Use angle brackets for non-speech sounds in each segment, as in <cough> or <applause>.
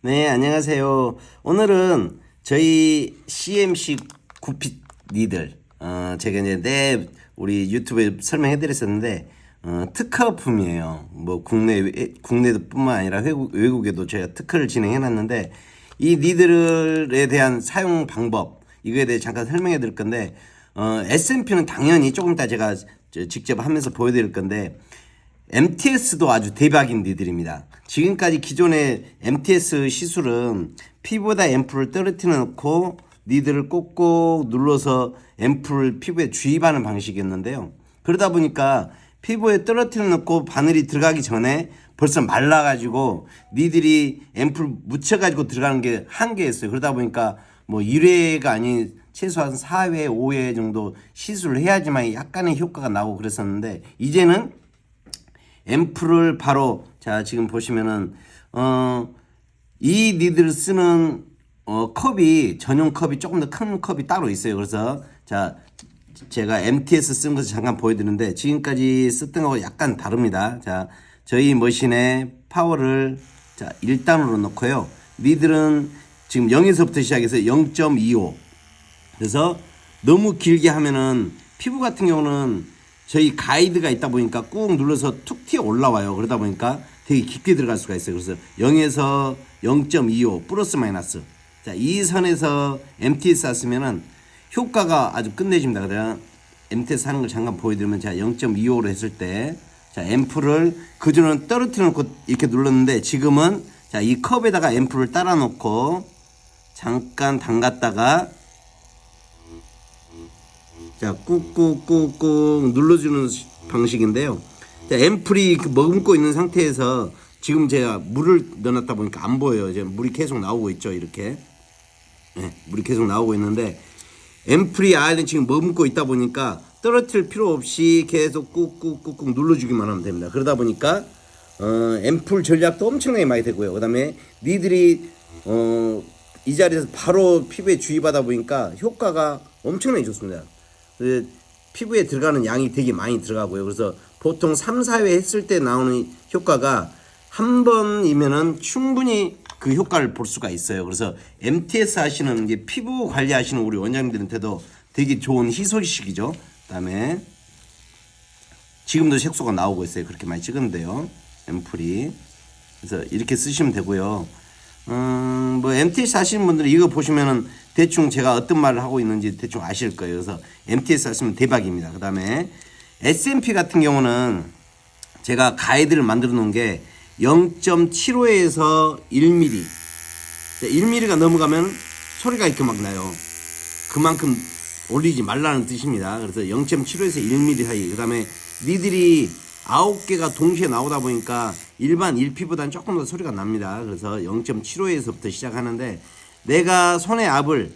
네, 안녕하세요. 오늘은 저희 CMC 구핏 니들, 어, 제가 이제 내 우리 유튜브에 설명해 드렸었는데, 어, 특허품이에요. 뭐, 국내, 국내도 뿐만 아니라 외국, 외국에도 제가 특허를 진행해 놨는데, 이 니들에 대한 사용 방법, 이거에 대해 잠깐 설명해 드릴 건데, 어, S&P는 당연히 조금 이따 제가 저 직접 하면서 보여드릴 건데, MTS도 아주 대박인 니들입니다. 지금까지 기존의 MTS 시술은 피부에다 앰플을 떨어뜨려 놓고 니들을 꼭꼭 눌러서 앰플을 피부에 주입하는 방식이었는데요. 그러다 보니까 피부에 떨어뜨려 놓고 바늘이 들어가기 전에 벌써 말라가지고 니들이 앰플 묻혀가지고 들어가는 게 한계였어요. 그러다 보니까 뭐 1회가 아닌 최소한 4회, 5회 정도 시술을 해야지만 약간의 효과가 나오고 그랬었는데 이제는 앰플을 바로 자 지금 보시면은 어 이 니들 쓰는 어 컵이 전용 컵이 조금 더 큰 컵이 따로 있어요. 그래서 자 제가 MTS 쓴 것을 잠깐 보여드리는데 지금까지 썼던 거하고 약간 다릅니다. 자 저희 머신에 파워를 자 1단으로 놓고요. 니들은 지금 0에서부터 시작해서 0.25 그래서 너무 길게 하면은 피부 같은 경우는 저희 가이드가 있다 보니까 꾹 눌러서 툭 튀어 올라와요. 그러다 보니까 되게 깊게 들어갈 수가 있어요. 그래서 0에서 0.25 플러스 마이너스. 자, 이 선에서 MTS 샀으면은 효과가 아주 끝내줍니다. 그래서 MTS 하는 걸 잠깐 보여드리면 제가 0.25로 했을 때 자, 앰플을 그전에는 떨어뜨려 놓고 이렇게 눌렀는데 지금은 자, 이 컵에다가 앰플을 따라 놓고 잠깐 담갔다가 자, 꾹꾹꾹꾹 눌러주는 방식인데요. 자, 앰플이 그 머금고 있는 상태에서 지금 제가 물을 넣어놨다 보니까 안 보여요. 이제 물이 계속 나오고 있죠. 이렇게. 네, 물이 계속 나오고 있는데 앰플이 안에 지금 머금고 있다 보니까 떨어뜨릴 필요 없이 계속 꾹꾹꾹꾹 눌러주기만 하면 됩니다. 그러다 보니까 어, 앰플 전략도 엄청나게 많이 되고요. 그 다음에 니들이 어, 이 자리에서 바로 피부에 주입하다 보니까 효과가 엄청나게 좋습니다. 그 피부에 들어가는 양이 되게 많이 들어가고요. 그래서 보통 3, 4회 했을 때 나오는 효과가 한 번이면은 충분히 그 효과를 볼 수가 있어요. 그래서 MTS 하시는 게 피부 관리하시는 우리 원장님들한테도 되게 좋은 희소식이죠. 그다음에 지금도 색소가 나오고 있어요. 그렇게 많이 찍었는데요. 앰플이. 그래서 이렇게 쓰시면 되고요. 음, 뭐 MTS 하시는 분들은 이거 보시면은 대충 제가 어떤 말을 하고 있는지 대충 아실 거예요. 그래서 MTS 하시면 대박입니다. 그 다음에 S&P 같은 경우는 제가 가이드를 만들어 놓은 게 0.75에서 1mm. 1mm가 넘어가면 소리가 이렇게 막 나요. 그만큼 올리지 말라는 뜻입니다. 그래서 0.75에서 1mm 사이. 그 다음에 니들이 아홉 개가 동시에 나오다 보니까 일반 1피보다는 조금 더 소리가 납니다. 그래서 0.75에서부터 시작하는데 내가 손의 압을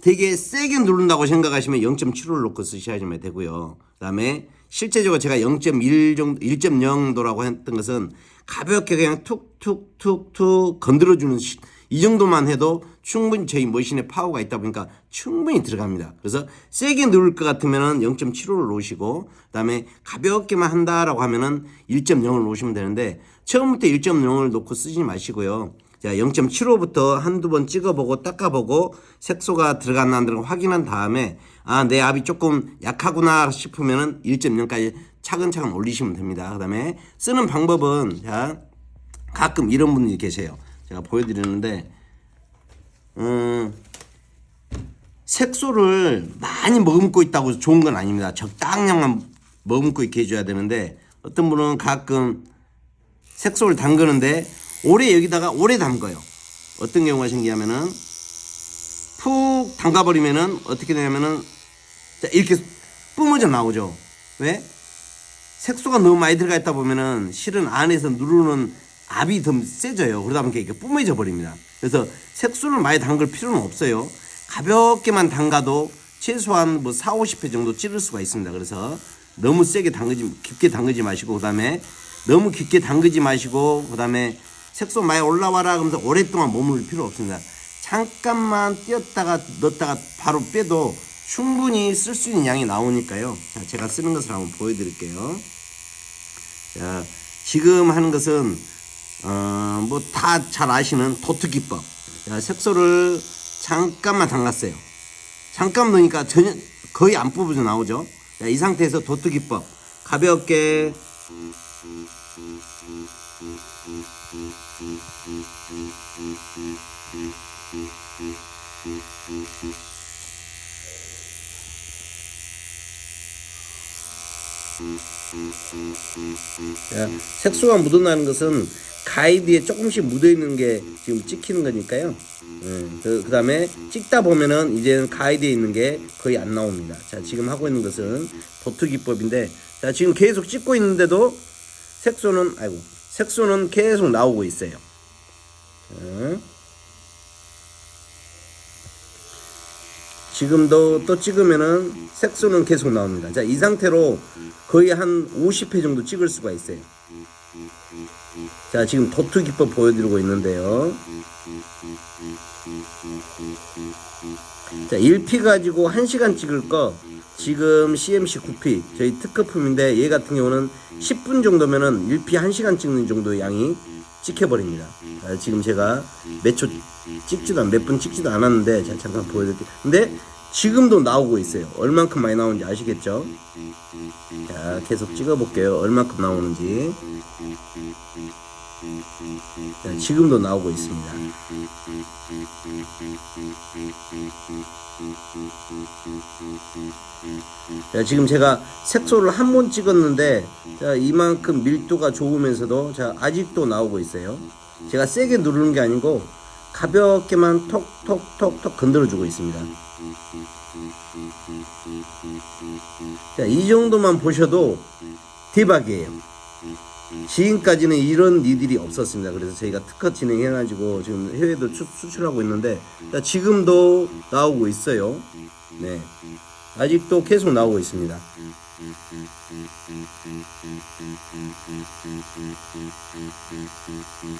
되게 세게 누른다고 생각하시면 0.75를 놓고 쓰셔야지만 되고요. 그 다음에 실제적으로 제가 0.1 정도 1.0도라고 했던 것은 가볍게 그냥 툭툭툭툭 건드려주는 시- 이 정도만 해도 충분히 저희 머신에 파워가 있다 보니까 충분히 들어갑니다. 그래서 세게 누를 것 같으면은 0.75를 놓으시고 그다음에 가볍게만 한다라고 하면은 1.0을 놓으시면 되는데 처음부터 1.0을 놓고 쓰지 마시고요. 자, 0.75부터 한두 번 찍어보고 닦아보고 색소가 들어갔나 안 들어가 확인한 다음에 아, 내 압이 조금 약하구나 싶으면은 1.0까지 차근차근 올리시면 됩니다. 그 다음에 쓰는 방법은 자, 가끔 이런 분들이 계세요. 제가 보여드리는데, 음, 색소를 많이 머금고 있다고 좋은 건 아닙니다. 적당량만 머금고 있게 해줘야 되는데, 어떤 분은 가끔 색소를 담그는데, 오래 여기다가 오래 담가요. 어떤 경우가 생기냐면은, 푹 담가버리면은, 어떻게 되냐면은, 자, 이렇게 뿜어져 나오죠. 왜? 색소가 너무 많이 들어가 있다 보면은 실은 안에서 누르는 압이 더 세져요. 그러다 보니까 이게 뿜어져 버립니다. 그래서 색소를 많이 담글 필요는 없어요. 가볍게만 담가도 최소한 뭐 4, 50회 정도 찌를 수가 있습니다. 그래서 너무 세게 담그지, 깊게 담그지 마시고, 그 다음에 너무 깊게 담그지 마시고, 그 다음에 색소 많이 올라와라 그러면서 오랫동안 머무를 필요 없습니다. 잠깐만 띄었다가 넣었다가 바로 빼도 충분히 쓸 수 있는 양이 나오니까요. 자, 제가 쓰는 것을 한번 보여드릴게요. 자, 지금 하는 것은 어, 뭐다 잘 아시는 도트 기법. 자, 색소를 잠깐만 담갔어요. 잠깐 넣으니까 전혀 거의 안 뽑아져 나오죠. 자, 이 상태에서 도트 기법 가볍게 색소가 묻어나는 것은 가이드에 조금씩 묻어있는 게 지금 찍히는 거니까요. 예, 그, 그 다음에 찍다 보면은 이제는 가이드에 있는 게 거의 안 나옵니다. 자, 지금 하고 있는 것은 도트 기법인데, 자, 지금 계속 찍고 있는데도 색소는, 아이고, 색소는 계속 나오고 있어요. 자, 지금도 또 찍으면은 색소는 계속 나옵니다. 자, 이 상태로 거의 한 50회 정도 찍을 수가 있어요. 자, 지금 도트 기법 보여드리고 있는데요. 자, 1피 가지고 1시간 찍을 거 지금 CMC 9P 저희 특허품인데 얘 같은 경우는 10분 정도면은 1피 1시간 찍는 정도의 양이 찍혀버립니다. 자, 지금 제가 몇 초 찍지도 않, 몇분 찍지도 않았는데 자, 잠깐 보여드릴게요. 근데 지금도 나오고 있어요. 얼만큼 많이 나오는지 아시겠죠? 자, 계속 찍어볼게요. 얼만큼 나오는지. 자, 지금도 나오고 있습니다. 자, 지금 제가 색소를 한 번 찍었는데 자, 이만큼 밀도가 좋으면서도 자, 아직도 나오고 있어요. 제가 세게 누르는 게 아니고 가볍게만 톡톡톡톡 건드려 주고 있습니다. 자, 이 정도만 보셔도 대박이에요. 지금까지는 이런 니들이 없었습니다. 그래서 저희가 특허 진행해 가지고 지금 해외도 수, 수출하고 있는데 자, 지금도 나오고 있어요. 네. 아직도 계속 나오고 있습니다.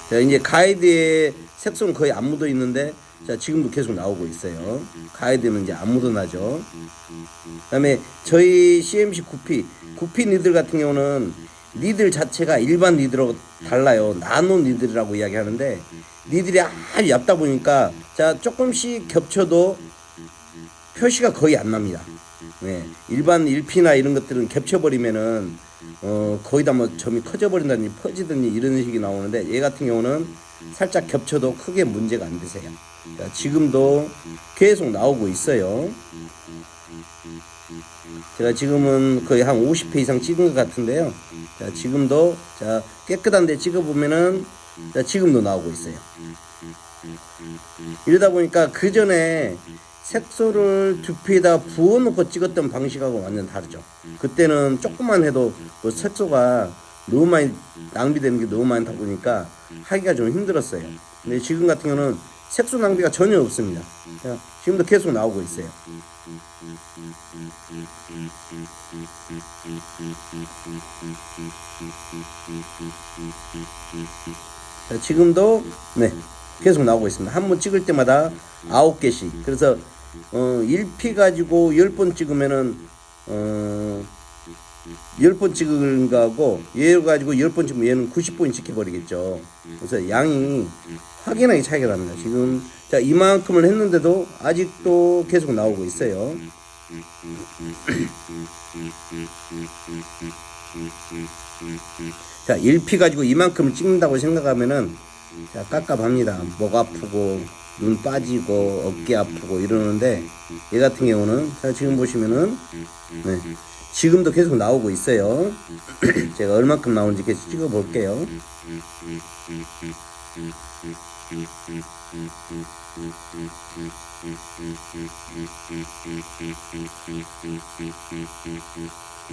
자, 이제 가이드에 색소는 거의 안 묻어 있는데 자, 지금도 계속 나오고 있어요. 가이드는 이제 안 묻어나죠. 그 다음에 저희 CMC 구피, 구피 니들 같은 경우는 니들 자체가 일반 니들하고 달라요. 나노 니들이라고 이야기하는데 니들이 아주 얇다 보니까 자, 조금씩 겹쳐도 표시가 거의 안 납니다. 네. 일반 1피나 이런 것들은 겹쳐버리면은 어, 거의 다 뭐 점이 커져버린다든지 퍼지든지 이런 식이 나오는데 얘 같은 경우는 살짝 겹쳐도 크게 문제가 안 되세요. 자, 지금도 계속 나오고 있어요. 제가 지금은 거의 한 50회 이상 찍은 것 같은데요. 자, 지금도 자, 깨끗한데 찍어보면은 자, 지금도 나오고 있어요. 이러다 보니까 그 전에 색소를 두피에다 부어놓고 찍었던 방식하고 완전 다르죠. 그때는 조금만 해도 그 색소가 너무 많이 낭비되는 게 너무 많다 보니까 하기가 좀 힘들었어요. 근데 지금 같은 경우는 색소 낭비가 전혀 없습니다. 자, 지금도 계속 나오고 있어요. 자, 지금도 네 계속 나오고 있습니다. 한 번 찍을 때마다 아홉 개씩. 그래서 어 1피 가지고 10번 찍으면은 어 10번 찍은 거하고 얘 가지고 10번 찍으면 얘는 90번 찍혀버리겠죠. 그래서 양이 확연하게 차이가 납니다. 지금 자 이만큼을 했는데도 아직도 계속 나오고 있어요. <clears throat> 자 1피 가지고 이만큼을 찍는다고 생각하면은 자 깝깝합니다. 목 아프고 눈 빠지고 어깨 아프고 이러는데 얘 같은 경우는 자 지금 보시면은 네, 지금도 계속 나오고 있어요. <clears throat> 제가 얼마큼 나오는지 계속 찍어 볼게요.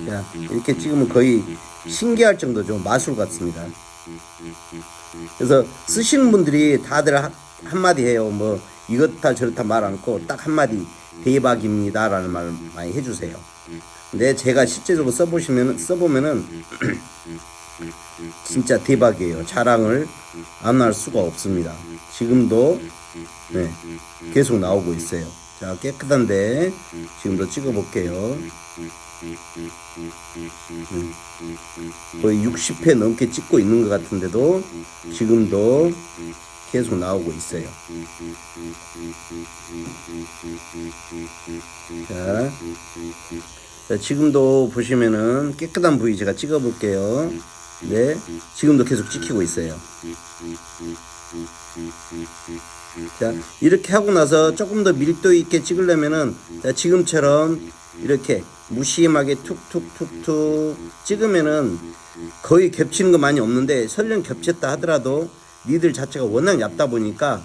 자, 이렇게 찍으면 거의 신기할 정도죠. 마술 같습니다. 그래서 쓰시는 분들이 다들 한, 한마디 해요. 뭐 이렇다 저렇다 말 않고 딱 한마디 대박입니다라는 말 많이 해주세요. 근데 제가 실제적으로 써보시면 써보면은 <clears throat> 진짜 대박이에요. 자랑을 안 할 수가 없습니다. 지금도 네, 계속 나오고 있어요. 자 깨끗한데 지금도 찍어볼게요. 음, 거의 60회 넘게 찍고 있는 것 같은데도 지금도 계속 나오고 있어요. 자, 자, 지금도 보시면은 깨끗한 부위 제가 찍어 볼게요. 네, 지금도 계속 찍히고 있어요. 자, 이렇게 하고 나서 조금 더 밀도 있게 찍으려면은 자, 지금처럼 이렇게 무심하게 툭툭툭툭 찍으면은 거의 겹치는 거 많이 없는데 설령 겹쳤다 하더라도 니들 자체가 워낙 얇다 보니까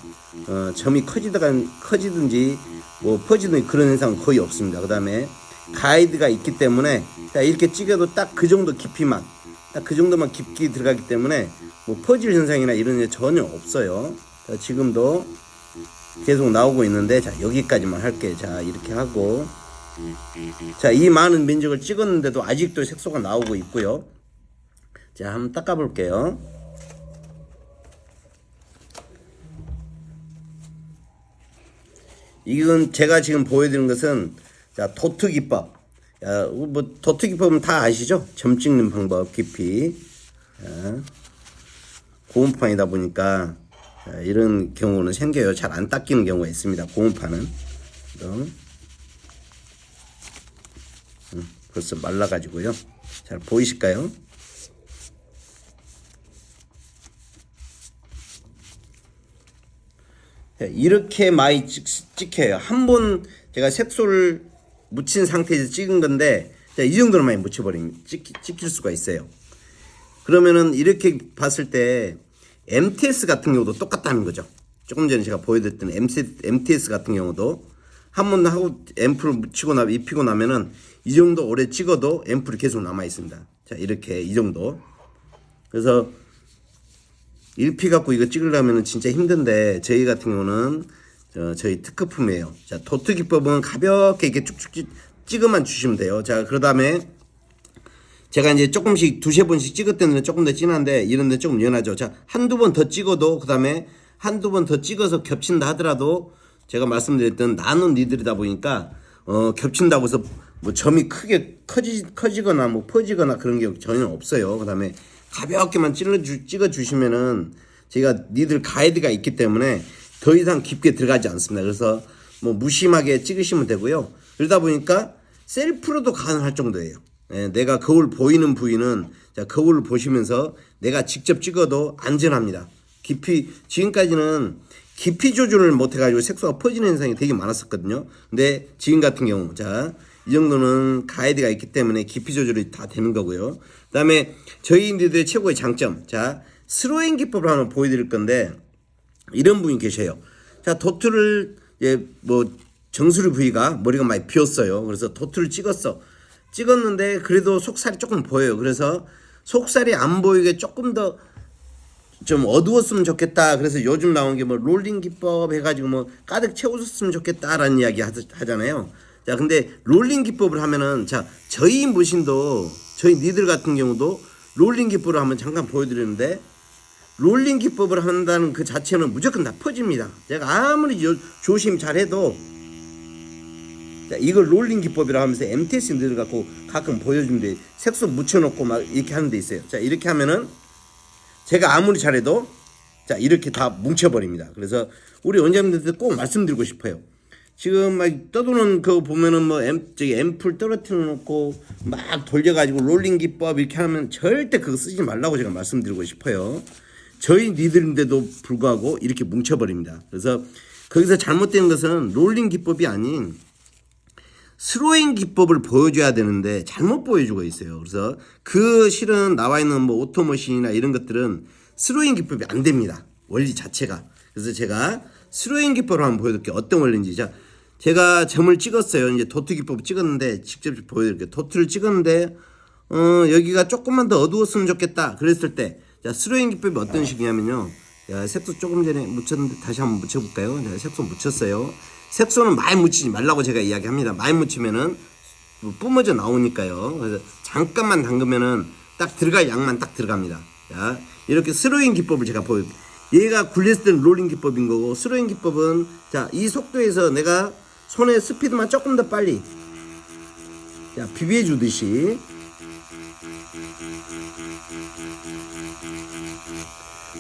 어, 점이 커지든 커지든지 뭐 퍼지든 그런 현상은 거의 없습니다. 그 다음에 가이드가 있기 때문에 자, 이렇게 찍어도 딱 그 정도 깊이만 딱 그 정도만 깊게 들어가기 때문에 뭐 퍼질 현상이나 이런 게 전혀 없어요. 자, 지금도 계속 나오고 있는데 자 여기까지만 할게. 자 이렇게 하고 자 이 많은 면적을 찍었는데도 아직도 색소가 나오고 있고요. 자 한번 닦아 볼게요. 이건 제가 지금 보여드리는 것은 자 도트 기법. 야, 뭐 도트 기법은 다 아시죠? 점 찍는 방법 깊이. 자, 고온판이다 보니까 자, 이런 경우는 생겨요. 잘 안 닦이는 경우가 있습니다. 고온판은. 음, 벌써 말라가지고요. 잘 보이실까요? 이렇게 많이 찍, 찍혀요. 한 번 제가 색소를 묻힌 상태에서 찍은 건데 자, 이 정도로 많이 묻혀버리면 찍, 찍힐 수가 있어요. 그러면은 이렇게 봤을 때 MTS 같은 경우도 똑같다는 거죠. 조금 전에 제가 보여드렸던 MTS 같은 경우도 한 번 하고 앰플을 묻히고 나 입히고 나면은 이 정도 오래 찍어도 앰플이 계속 남아 있습니다. 자 이렇게 이 정도. 그래서 1피 갖고 이거 찍으려면 진짜 힘든데 저희 같은 경우는 저, 저희 특허품이에요. 자 도트 기법은 가볍게 이렇게 쭉쭉 찍- 찍어만 주시면 돼요. 자 그 다음에 제가 이제 조금씩 두세 번씩 찍을 때는 조금 더 진한데 이런 데 조금 연하죠. 자, 한두 번 더 찍어도 그 다음에 한두 번 더 찍어서 겹친다 하더라도 제가 말씀드렸던 나눈 니들이다 보니까 어, 겹친다고 해서 뭐 점이 크게 커지 커지거나 뭐 퍼지거나 그런 게 전혀 없어요. 그 다음에 가볍게만 찔러 주, 찍어 주시면은 제가 니들 가이드가 있기 때문에 더 이상 깊게 들어가지 않습니다. 그래서 뭐 무심하게 찍으시면 되고요. 그러다 보니까 셀프로도 가능할 정도예요. 예, 내가 거울 보이는 부위는 자, 거울을 보시면서 내가 직접 찍어도 안전합니다. 깊이 지금까지는 깊이 조절을 못 해가지고 색소가 퍼지는 현상이 되게 많았었거든요. 근데 지금 같은 경우 자 이 정도는 가이드가 있기 때문에 깊이 조절이 다 되는 거고요. 그 다음에 저희들의 최고의 장점 자 스로잉 기법을 한번 보여드릴 건데 이런 분이 계셔요. 자 도트를 예, 뭐 정수리 부위가 머리가 많이 비었어요. 그래서 도트를 찍었어. 찍었는데 그래도 속살이 조금 보여요. 그래서 속살이 안 보이게 조금 더 좀 어두웠으면 좋겠다. 그래서 요즘 나온 게 뭐 롤링 기법 해가지고 뭐 가득 채워줬으면 좋겠다라는 이야기 하, 하잖아요. 자, 근데 롤링 기법을 하면은 자 저희 머신도 저희 니들 같은 경우도 롤링 기법을 한번 잠깐 보여드리는데 롤링 기법을 한다는 그 자체는 무조건 다 퍼집니다. 제가 아무리 요- 조심 잘해도 자, 이걸 롤링 기법이라 하면서 MTS 늘 갖고 가끔 보여주는데 색소 묻혀놓고 막 이렇게 하는 데 있어요. 자 이렇게 하면은 제가 아무리 잘해도 자 이렇게 다 뭉쳐버립니다. 그래서 우리 원장님들한테 꼭 말씀드리고 싶어요. 지금 막 떠도는 거 보면은 뭐 앰, 저기 앰플 떨어뜨려 놓고 막 돌려가지고 롤링 기법 이렇게 하면 절대 그거 쓰지 말라고 제가 말씀드리고 싶어요. 저희 니들인데도 불구하고 이렇게 뭉쳐버립니다. 그래서 거기서 잘못된 것은 롤링 기법이 아닌 스로잉 기법을 보여줘야 되는데 잘못 보여주고 있어요. 그래서 그 실은 나와 있는 뭐 오토머신이나 이런 것들은 스로잉 기법이 안 됩니다. 원리 자체가. 그래서 제가 스로잉 기법을 한번 보여드릴게요. 어떤 원리인지. 자, 제가 점을 찍었어요. 이제 도트 기법을 찍었는데 직접 보여드릴게요. 도트를 찍었는데 어, 여기가 조금만 더 어두웠으면 좋겠다. 그랬을 때, 자, 스로잉 기법이 어떤 식이냐면요. 자, 색소 조금 전에 묻혔는데 다시 한번 묻혀볼까요? 자, 색소 묻혔어요. 색소는 많이 묻히지 말라고 제가 이야기합니다. 많이 묻히면은 뭐 뿜어져 나오니까요. 그래서 잠깐만 담그면은 딱 들어갈 양만 딱 들어갑니다. 자, 이렇게 스로잉 기법을 제가 보여. 얘가 굴렸을 때는 롤링 기법인 거고 스로잉 기법은 자, 이 속도에서 내가 손의 스피드만 조금 더 빨리 자, 비비해 주듯이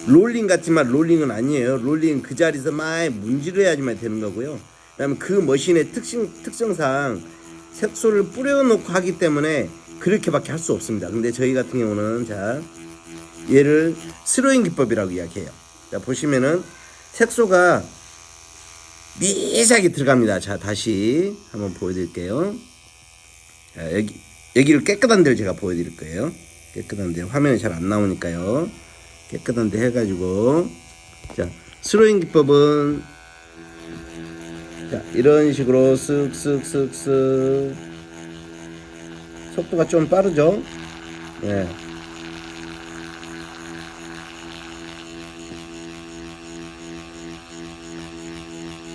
롤링 같지만 롤링은 아니에요. 롤링 그 자리에서 막 문지르야지만 되는 거고요. 그다음에 그 머신의 특性특성상 색소를 뿌려놓고 하기 때문에 그렇게밖에 할 수 없습니다. 근데 저희 같은 경우는 자 얘를 스로잉 기법이라고 이야기해요. 자 보시면은 색소가 미세하게 들어갑니다. 자 다시 한번 보여드릴게요. 자, 여기 여기를 깨끗한 데를 제가 보여드릴 거예요. 깨끗한 데 화면에 잘안 나오니까요. 깨끗한 데 해가지고 자 스로잉 기법은 자 이런 식으로 쓱쓱쓱쓱 속도가 좀 빠르죠. 예.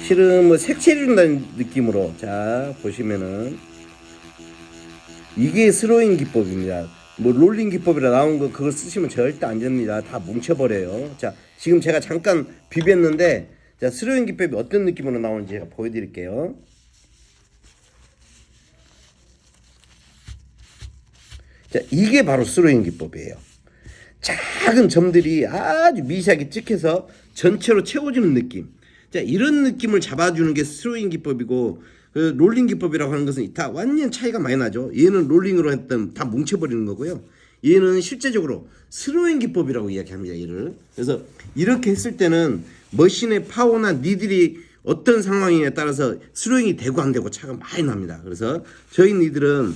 실은 뭐 색칠해준다는 느낌으로 자 보시면은 이게 스로잉 기법입니다. 뭐 롤링 기법이라 나온 거 그거 쓰시면 절대 안 됩니다. 다 뭉쳐버려요. 자 지금 제가 잠깐 비볐는데 자 스로잉 기법이 어떤 느낌으로 나오는지 제가 보여드릴게요. 자 이게 바로 스로잉 기법이에요. 작은 점들이 아주 미세하게 찍혀서 전체로 채워지는 느낌. 자, 이런 느낌을 잡아주는 게 스로잉 기법이고, 그 롤링 기법이라고 하는 것은 다 완전 차이가 많이 나죠. 얘는 롤링으로 했던 다 뭉쳐버리는 거고요. 얘는 실제적으로 스로잉 기법이라고 이야기합니다. 얘를. 그래서 이렇게 했을 때는 머신의 파워나 니들이 어떤 상황이냐에 따라서 스로잉이 되고 안 되고 차가 많이 납니다. 그래서 저희 니들은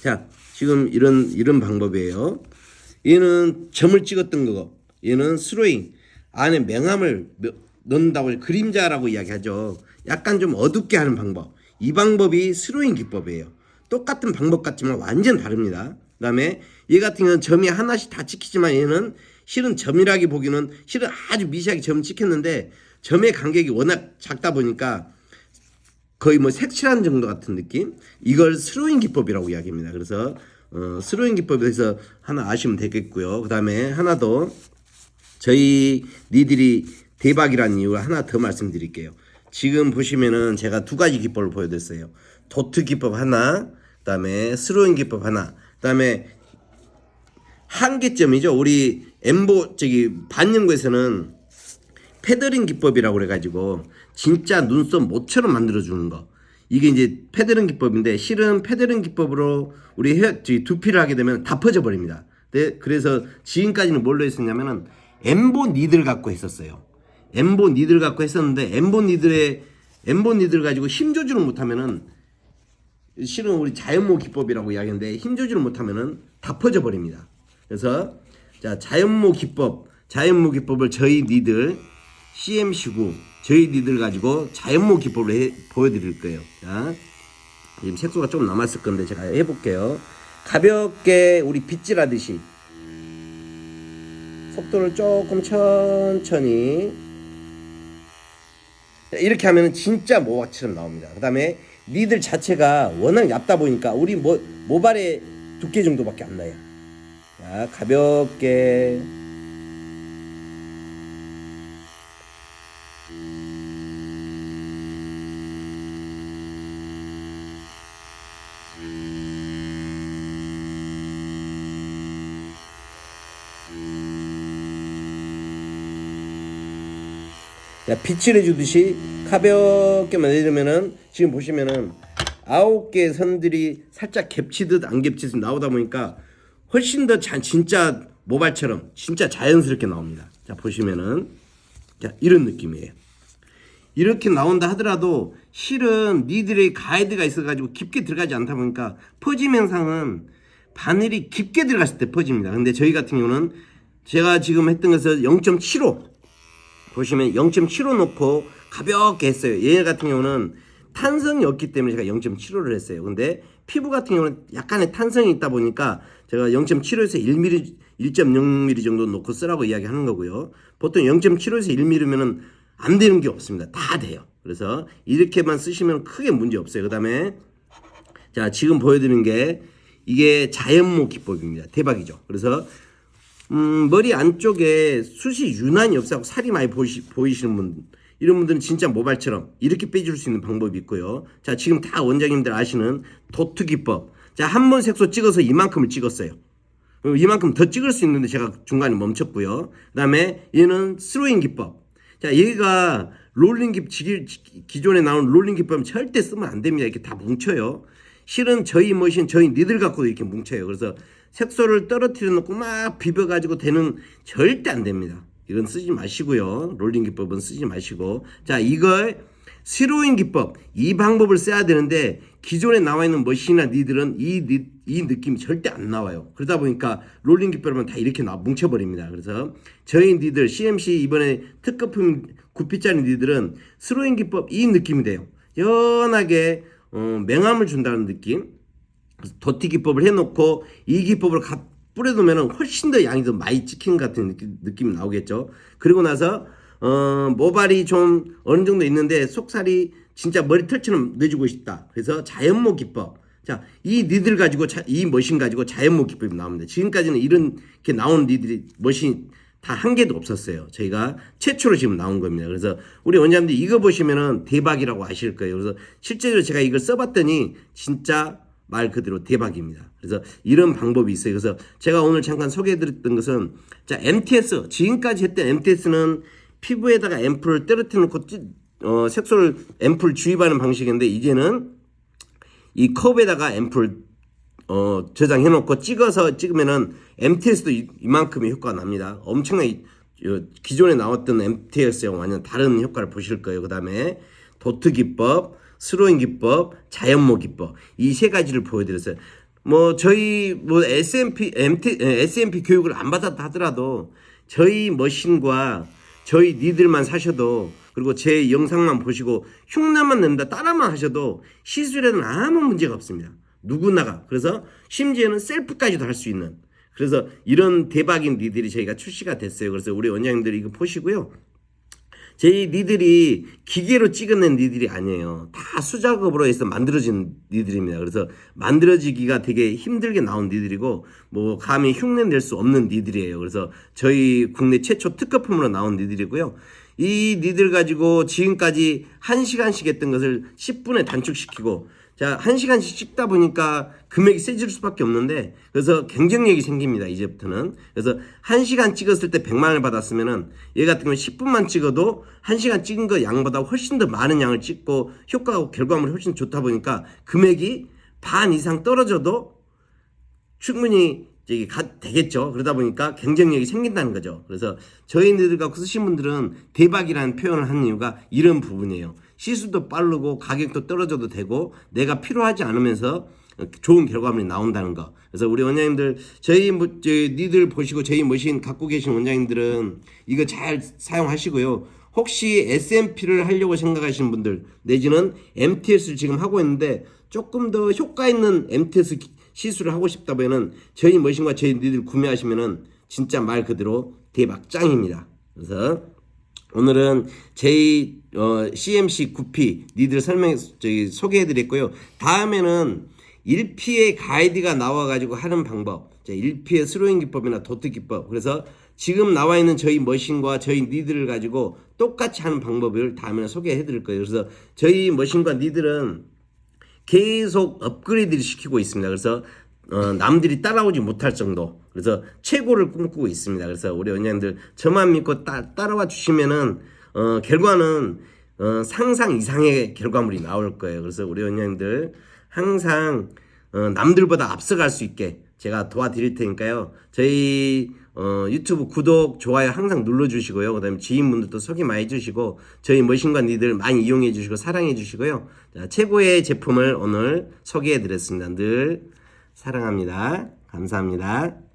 자, 지금 이런 이런 방법이에요. 얘는 점을 찍었던 거. 얘는 스로잉. 안에 명암을 해서 그림자라고 이야기하죠. 약간 좀 어둡게 하는 방법. 이 방법이 스로잉 기법이에요. 똑같은 방법 같지만 완전 다릅니다. 그 다음에 얘 같은 경우는 점이 하나씩 다 찍히지만 얘는 실은 점이라기 보기는 실은 아주 미세하게 점 찍혔는데 점의 간격이 워낙 작다 보니까 거의 뭐 색칠한 정도 같은 느낌? 이걸 스로잉 기법이라고 이야기합니다. 그래서 어, 스로잉 기법에서 하나 아시면 되겠고요. 그 다음에 하나 더 저희 니들이 대박이라는 이유 하나 더 말씀드릴게요. 지금 보시면은 제가 두 가지 기법을 보여드렸어요. 도트 기법 하나, 그 다음에 스로잉 기법 하나, 그 다음에 한계점이죠. 우리 엠보 저기 반영구에서는 패더링 기법이라고 그래가지고 진짜 눈썹 모처럼 만들어주는 거. 이게 이제 패더링 기법인데 실은 패더링 기법으로 우리 저기 두피를 하게 되면 다 퍼져 버립니다. 네, 그래서 지금까지는 뭘로 했었냐면은 엠보 니들 갖고 했었어요. 엠보 니들 갖고 했었는데 엠보 니들의 엠보 니들 가지고 힘 조절을 못하면은 실은 우리 자연모 기법이라고 이야기하는데 힘 조절을 못하면은 다 퍼져 버립니다. 그래서 자 자연모 기법, 자연모 기법을 저희 니들 CMC고 저희 니들 가지고 자연모 기법을 해, 보여드릴 거예요. 자 지금 색소가 좀 남았을 건데 제가 해볼게요. 가볍게 우리 빗질하듯이 속도를 조금 천천히 자, 이렇게 하면은 진짜 모발처럼 나옵니다. 그 다음에 니들 자체가 워낙 얇다 보니까 우리 모, 모발의 두께 정도밖에 안 나요. 자, 가볍게. 자, 빛을 해주듯이 가볍게 만들면은 지금 보시면은 아홉 개의 선들이 살짝 겹치듯 안 겹치듯 나오다 보니까 훨씬 더 자, 진짜 모발처럼 진짜 자연스럽게 나옵니다. 자, 보시면은 자, 이런 느낌이에요. 이렇게 나온다 하더라도 실은 니들의 가이드가 있어가지고 깊게 들어가지 않다 보니까 퍼짐 현상은 바늘이 깊게 들어갔을 때 퍼집니다. 근데 저희 같은 경우는 제가 지금 했던 것은 0.75 보시면 0.75 놓고 가볍게 했어요. 얘 같은 경우는 탄성이 없기 때문에 제가 0.75를 했어요. 근데 피부 같은 경우는 약간의 탄성이 있다 보니까 제가 0.75에서 1mm, 1.0mm 정도 놓고 쓰라고 이야기하는 거고요. 보통 0.75에서 1mm면은 안 되는 게 없습니다. 다 돼요. 그래서 이렇게만 쓰시면 크게 문제 없어요. 그 다음에 자 지금 보여드리는 게 이게 자연모 기법입니다. 대박이죠. 그래서 음, 머리 안쪽에 숱이 유난히 없어서 살이 많이 보이시, 보이시는 분 이런 분들은 진짜 모발처럼 이렇게 빼줄 수 있는 방법이 있고요. 자 지금 다 원장님들 아시는 도트 기법. 자한 번 색소 찍어서 이만큼을 찍었어요. 이만큼 더 찍을 수 있는데 제가 중간에 멈췄고요. 그 다음에 얘는 스로잉 기법. 자, 얘가 롤링 기 기- 기존에 나온 롤링 기법은 절대 쓰면 안 됩니다. 이렇게 다 뭉쳐요. 실은 저희 머신 저희 니들 갖고도 이렇게 뭉쳐요. 그래서 색소를 떨어뜨려 놓고 막 비벼 가지고 되는 절대 안 됩니다. 이건 쓰지 마시고요. 롤링 기법은 쓰지 마시고. 자, 이걸 스로잉 기법 이 방법을 써야 되는데 기존에 나와 있는 머신이나 니들은 이, 니- 이 느낌이 절대 안 나와요. 그러다 보니까 롤링 기법은 다 이렇게 나 뭉쳐버립니다. 그래서 저희 니들 CMC 이번에 특급품 9피짜리 니들은 스로잉 기법 이 느낌이 돼요. 연하게 어, 맹함을 준다는 느낌. 도티 기법을 해놓고 이 기법을 가, 뿌려두면 훨씬 더 양이 더 많이 찍힌 것 같은 느낌, 느낌 이 나오겠죠. 그리고 나서 어, 모발이 좀 어느 정도 있는데 속살이 진짜 머리털처럼 내주고 싶다. 그래서 자연모 기법. 자, 이 니들 가지고 자, 이 머신 가지고 자연모 기법이 나옵니다. 지금까지는 이렇게 나온 니들이 머신 다 한 개도 없었어요. 저희가 최초로 지금 나온 겁니다. 그래서 우리 원장님들 이거 보시면은 대박이라고 아실 거예요. 그래서 실제로 제가 이걸 써봤더니 진짜 말 그대로 대박입니다. 그래서 이런 방법이 있어요. 그래서 제가 오늘 잠깐 소개해드렸던 것은 자 MTS 지금까지 했던 MTS는 피부에다가 앰플을 떨어뜨려 놓고 찌- 어, 색소를 앰플 주입하는 방식인데 이제는 이 컵에다가 앰플 어, 저장해 놓고 찍어서 찍으면은 MTS도 이, 이만큼의 효과가 납니다. 엄청나게 어, 기존에 나왔던 MTS랑 완전 다른 효과를 보실 거예요. 그 다음에 도트 기법, 스로잉 기법, 자연모 기법 이 세 가지를 보여드렸어요. 뭐 저희 뭐 SMP MT 에, SMP 교육을 안 받았다 하더라도 저희 머신과 저희 니들만 사셔도 그리고 제 영상만 보시고 흉내만 낸다 따라만 하셔도 시술에는 아무 문제가 없습니다. 누구나가 그래서 심지어는 셀프까지도 할 수 있는 그래서 이런 대박인 니들이 저희가 출시가 됐어요. 그래서 우리 원장님들이 이거 보시고요. 저희 니들이 기계로 찍어낸 니들이 아니에요. 다 수작업으로 해서 만들어진 니들입니다. 그래서 만들어지기가 되게 힘들게 나온 니들이고 뭐 감히 흉내 낼 수 없는 니들이에요. 그래서 저희 국내 최초 특허품으로 나온 니들이고요. 이 니들 가지고 지금까지 1시간씩 했던 것을 10분에 단축시키고 자, 1시간씩 찍다 보니까 금액이 세질 수밖에 없는데 그래서 경쟁력이 생깁니다. 이제부터는. 그래서 1시간 찍었을 때 100만 원을 받았으면은 얘 같은 경우는 10분만 찍어도 1시간 찍은 거 양보다 훨씬 더 많은 양을 찍고 효과가 결과물이 훨씬 좋다 보니까 금액이 반 이상 떨어져도 충분히 저기 가, 되겠죠. 그러다 보니까 경쟁력이 생긴다는 거죠. 그래서 저희들 갖고 쓰신 분들은 대박이라는 표현을 하는 이유가 이런 부분이에요. 시수도 빠르고 가격도 떨어져도 되고 내가 필요하지 않으면서 좋은 결과물이 나온다는 거. 그래서 우리 원장님들 저희 뭐 저희 니들 보시고 저희 머신 갖고 계신 원장님들은 이거 잘 사용하시고요. 혹시 S&P를 하려고 생각하시는 분들 내지는 MTS를 지금 하고 있는데 조금 더 효과 있는 MTS 기- 시술을 하고 싶다면은 저희 머신과 저희 니들 구매하시면은 진짜 말 그대로 대박 짱입니다. 그래서 오늘은 저희 어, CMC 9P 니들 설명 저기 소개해 드렸고요. 다음에는 1P의 가이드가 나와 가지고 하는 방법, 1P의 스로잉 기법이나 도트 기법. 그래서 지금 나와 있는 저희 머신과 저희 니들을 가지고 똑같이 하는 방법을 다음에 소개해 드릴 거예요. 그래서 저희 머신과 니들은 계속 업그레이드를 시키고 있습니다. 그래서 어, 남들이 따라오지 못할 정도. 그래서 최고를 꿈꾸고 있습니다. 그래서 우리 원장님들 저만 믿고 따, 따라와 주시면은 어, 결과는 어, 상상 이상의 결과물이 나올 거예요. 그래서 우리 원장님들 항상 어, 남들보다 앞서갈 수 있게 제가 도와드릴 테니까요. 저희 어, 유튜브 구독, 좋아요 항상 눌러주시고요. 그 다음에 지인분들도 소개 많이 해주시고 저희 머신과 니들 많이 이용해 주시고 사랑해 주시고요. 자, 최고의 제품을 오늘 소개해 드렸습니다. 늘 사랑합니다. 감사합니다.